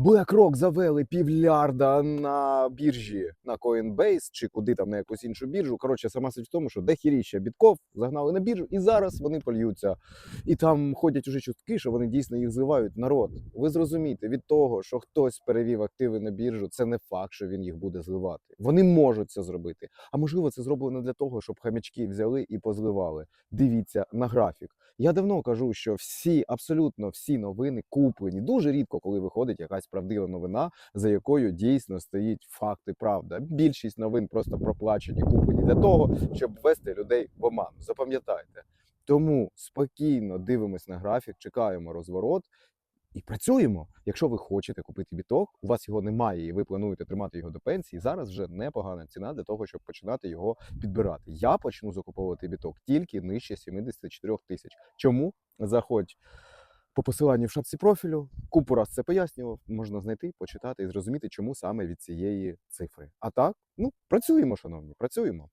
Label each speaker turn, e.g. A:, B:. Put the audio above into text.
A: BlackRock завели півлярда на біржі на Coinbase чи куди там на якусь іншу біржу. Коротше, сама суть в тому, що дехіріща бітков загнали на біржу, і зараз вони польються. І там ходять уже чутки, що вони дійсно їх зливають. Народ, ви зрозумієте, від того, що хтось перевів активи на біржу, це не факт, що він їх буде зливати. Вони можуть це зробити. А можливо, це зроблено для того, щоб хамячки взяли і позливали. Дивіться на графік. Я давно кажу, що всі, абсолютно всі новини куплені. Дуже рідко, коли виходить якась правдива новина, за якою дійсно стоїть факт і правда. Більшість новин просто проплачені, куплені для того, щоб ввести людей в оману. Запам'ятайте. Тому спокійно дивимось на графік, чекаємо розворот. І працюємо. Якщо ви хочете купити біток, у вас його немає, і ви плануєте тримати його до пенсії. Зараз вже непогана ціна для того, щоб починати його підбирати. Я почну закуповувати біток тільки нижче 74 тисяч. Чому? Заходь по посиланню в шапці профілю. Купу раз це пояснював. Можна знайти, почитати і зрозуміти, чому саме від цієї цифри. А так, ну працюємо, шановні, працюємо.